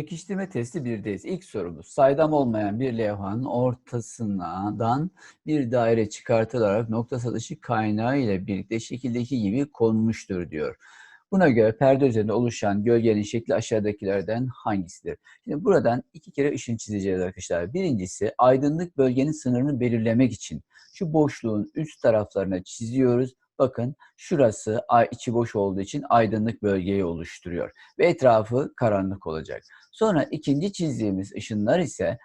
Pekiştirme testi 1'deyiz. İlk sorumuz saydam olmayan bir levhanın ortasından bir daire çıkartılarak noktasal ışık kaynağı ile birlikte şekildeki gibi konmuştur diyor. Buna göre perde üzerinde oluşan gölgenin şekli aşağıdakilerden hangisidir? Şimdi buradan iki kere ışın çizeceğiz arkadaşlar. Birincisi aydınlık bölgenin sınırını belirlemek için şu boşluğun üst taraflarına çiziyoruz. Bakın şurası içi boş olduğu için aydınlık bölgeyi oluşturuyor ve etrafı karanlık olacak. Sonra ikinci çizdiğimiz ışınlar ise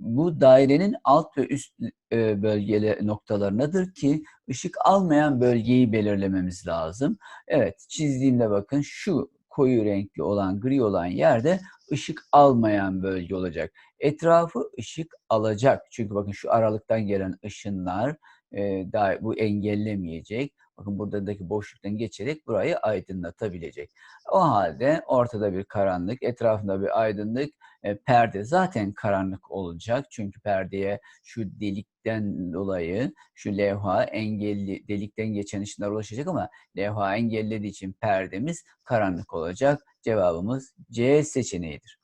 bu dairenin alt ve üst e, bölgeli noktalarındadır ki ışık almayan bölgeyi belirlememiz lazım. Evet çizdiğimde bakın şu koyu renkli olan gri olan yerde ışık almayan bölge olacak. Etrafı ışık alacak. Çünkü bakın şu aralıktan gelen ışınlar e, bu engellemeyecek. Bakın buradaki boşluktan geçerek burayı aydınlatabilecek. O halde ortada bir karanlık, etrafında bir aydınlık, e, perde zaten karanlık olacak. Çünkü perdeye şu delikten dolayı şu levha engelli, delikten geçen ışınlar ulaşacak ama levha engellediği için perdemiz karanlık olacak. Cevabımız C seçeneğidir.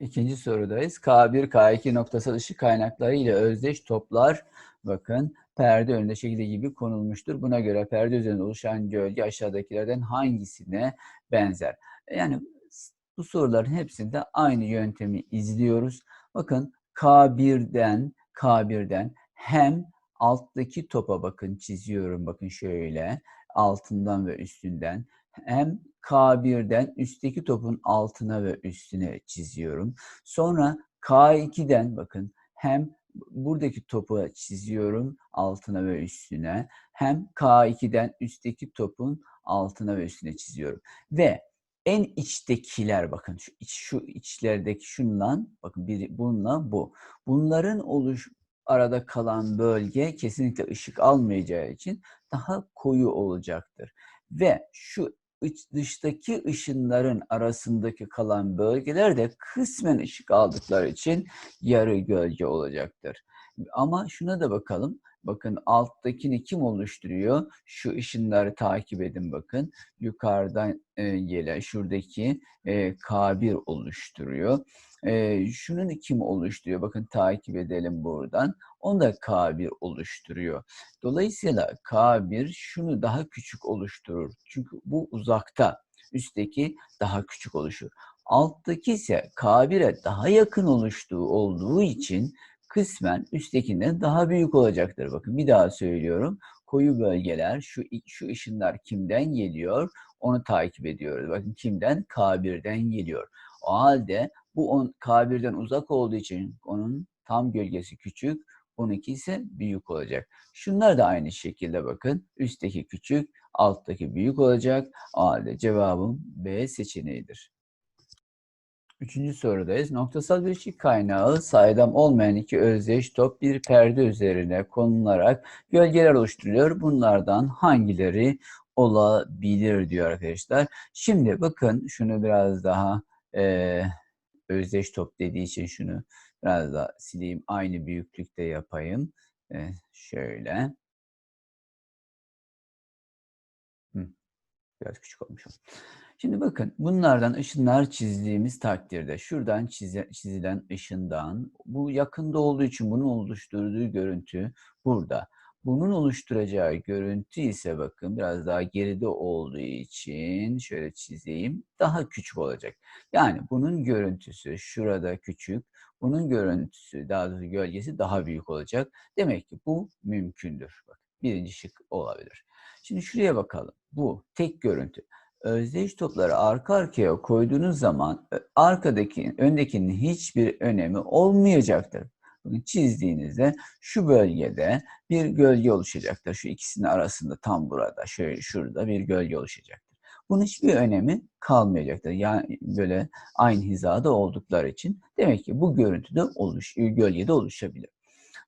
İkinci sorudayız. K1, K2 noktasal ışık kaynakları ile özdeş toplar bakın perde önünde şekilde gibi konulmuştur. Buna göre perde üzerinde oluşan gölge aşağıdakilerden hangisine benzer? Yani bu soruların hepsinde aynı yöntemi izliyoruz. Bakın K1'den K1'den hem alttaki topa bakın çiziyorum bakın şöyle altından ve üstünden hem K1'den üstteki topun altına ve üstüne çiziyorum. Sonra K2'den bakın hem buradaki topu çiziyorum altına ve üstüne. Hem K2'den üstteki topun altına ve üstüne çiziyorum. Ve en içtekiler bakın şu, iç, şu içlerdeki şundan bakın biri bununla bu. Bunların oluş arada kalan bölge kesinlikle ışık almayacağı için daha koyu olacaktır. Ve şu dıştaki ışınların arasındaki kalan bölgeler de kısmen ışık aldıkları için yarı gölge olacaktır. Ama şuna da bakalım. Bakın alttakini kim oluşturuyor? Şu ışınları takip edin bakın. Yukarıdan e, gelen şuradaki e, K1 oluşturuyor. E, şunun kim oluşturuyor? Bakın takip edelim buradan. Onu da K1 oluşturuyor. Dolayısıyla K1 şunu daha küçük oluşturur. Çünkü bu uzakta. Üstteki daha küçük oluşur. Alttaki ise K1'e daha yakın oluştuğu olduğu için kısmen üsttekinden daha büyük olacaktır. Bakın bir daha söylüyorum. Koyu bölgeler, şu, şu ışınlar kimden geliyor? Onu takip ediyoruz. Bakın kimden? K1'den geliyor. O halde bu on, K1'den uzak olduğu için onun tam gölgesi küçük, 12 ise büyük olacak. Şunlar da aynı şekilde bakın. Üstteki küçük, alttaki büyük olacak. O halde cevabım B seçeneğidir. Üçüncü sorudayız. Noktasal bir ışık kaynağı saydam olmayan iki özdeş top bir perde üzerine konularak gölgeler oluşturuyor. Bunlardan hangileri olabilir diyor arkadaşlar. Şimdi bakın şunu biraz daha e, özdeş top dediği için şunu biraz daha sileyim. Aynı büyüklükte yapayım. E, şöyle. Hı, biraz küçük olmuş. Şimdi bakın bunlardan ışınlar çizdiğimiz takdirde şuradan çizilen ışından bu yakında olduğu için bunun oluşturduğu görüntü burada. Bunun oluşturacağı görüntü ise bakın biraz daha geride olduğu için şöyle çizeyim daha küçük olacak. Yani bunun görüntüsü şurada küçük, bunun görüntüsü daha doğrusu gölgesi daha büyük olacak. Demek ki bu mümkündür. Bak, birinci şık olabilir. Şimdi şuraya bakalım. Bu tek görüntü özdeş topları arka arkaya koyduğunuz zaman arkadaki, öndekinin hiçbir önemi olmayacaktır. Bakın çizdiğinizde şu bölgede bir gölge oluşacaktır. Şu ikisinin arasında tam burada, şöyle şurada bir gölge oluşacaktır. Bunun hiçbir önemi kalmayacaktır. Yani böyle aynı hizada oldukları için demek ki bu görüntüde oluş, gölgede oluşabilir.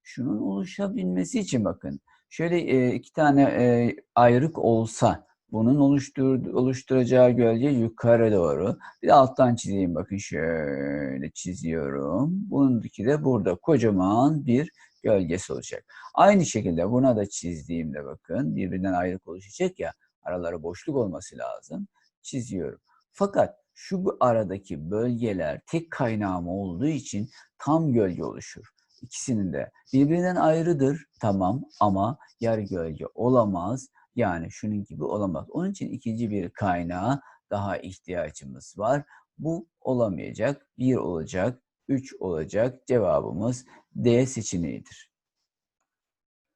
Şunun oluşabilmesi için bakın şöyle iki tane ayrık olsa bunun oluştur, oluşturacağı gölge yukarı doğru. Bir de alttan çizeyim bakın şöyle çiziyorum. Bununki de burada kocaman bir gölgesi olacak. Aynı şekilde buna da çizdiğimde bakın birbirinden ayrık oluşacak ya aralara boşluk olması lazım. Çiziyorum. Fakat Şu aradaki bölgeler tek kaynağım olduğu için tam gölge oluşur. İkisinin de birbirinden ayrıdır tamam ama yarı gölge olamaz. Yani şunun gibi olamaz. Onun için ikinci bir kaynağa daha ihtiyacımız var. Bu olamayacak. 1 olacak. 3 olacak. Cevabımız D seçeneğidir.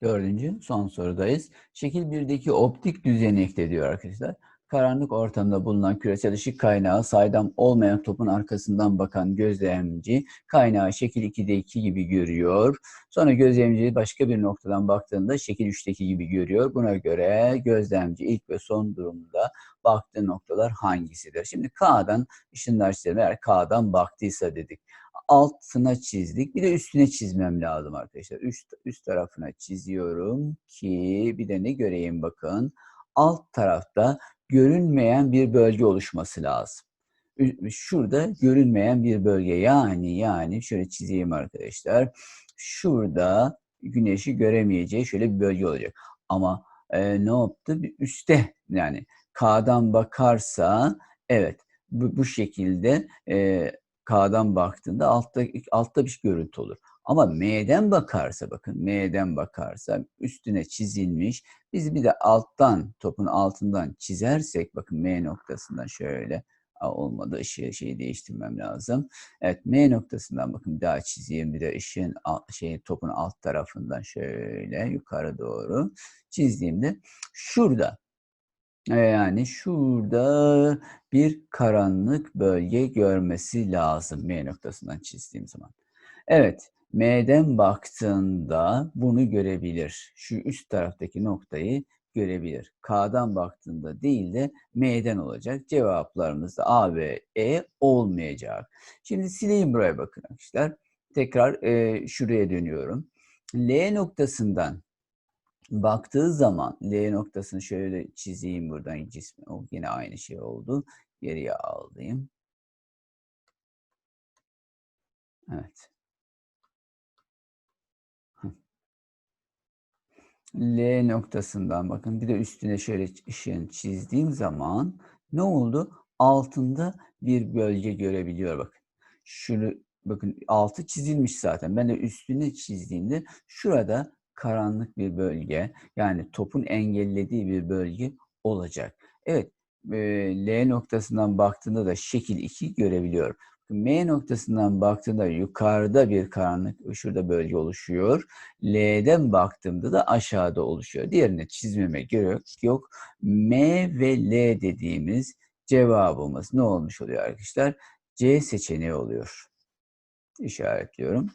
Dördüncü son sorudayız. Şekil 1'deki optik düzenekte diyor arkadaşlar. Karanlık ortamda bulunan küresel ışık kaynağı saydam olmayan topun arkasından bakan gözlemci kaynağı şekil 2'deki gibi görüyor. Sonra gözlemci başka bir noktadan baktığında şekil 3'teki gibi görüyor. Buna göre gözlemci ilk ve son durumda baktığı noktalar hangisidir? Şimdi K'dan ışınlar çizelim. Eğer K'dan baktıysa dedik altına çizdik. Bir de üstüne çizmem lazım arkadaşlar. Üst, üst tarafına çiziyorum ki bir de ne göreyim bakın. Alt tarafta görünmeyen bir bölge oluşması lazım. Şurada görünmeyen bir bölge yani yani şöyle çizeyim arkadaşlar. Şurada güneşi göremeyeceği şöyle bir bölge olacak. Ama e, ne yaptı? Bir üste yani K'dan bakarsa evet bu, bu şekilde e, K'dan baktığında altta altta bir görüntü olur. Ama M'den bakarsa bakın M'den bakarsa üstüne çizilmiş. Biz bir de alttan topun altından çizersek bakın M noktasından şöyle olmadı ışığı şeyi değiştirmem lazım. Evet M noktasından bakın daha çizeyim bir de ışığın şey topun alt tarafından şöyle yukarı doğru çizdiğimde şurada yani şurada bir karanlık bölge görmesi lazım M noktasından çizdiğim zaman. Evet, M'den baktığında bunu görebilir. Şu üst taraftaki noktayı görebilir. K'dan baktığında değil de M'den olacak. Cevaplarımız da A ve E olmayacak. Şimdi sileyim buraya bakın arkadaşlar. Tekrar e, şuraya dönüyorum. L noktasından baktığı zaman L noktasını şöyle çizeyim buradan cismi. O yine aynı şey oldu. Geriye alayım. Evet. L noktasından bakın bir de üstüne şöyle ışığını çizdiğim zaman ne oldu? Altında bir bölge görebiliyor bakın. Şunu bakın altı çizilmiş zaten. Ben de üstüne çizdiğimde şurada karanlık bir bölge yani topun engellediği bir bölge olacak. Evet L noktasından baktığında da şekil 2 görebiliyorum. M noktasından baktığında yukarıda bir karanlık şurada bölge oluşuyor. L'den baktığımda da aşağıda oluşuyor. Diğerine çizmeme gerek yok. M ve L dediğimiz cevabımız ne olmuş oluyor arkadaşlar? C seçeneği oluyor. İşaretliyorum.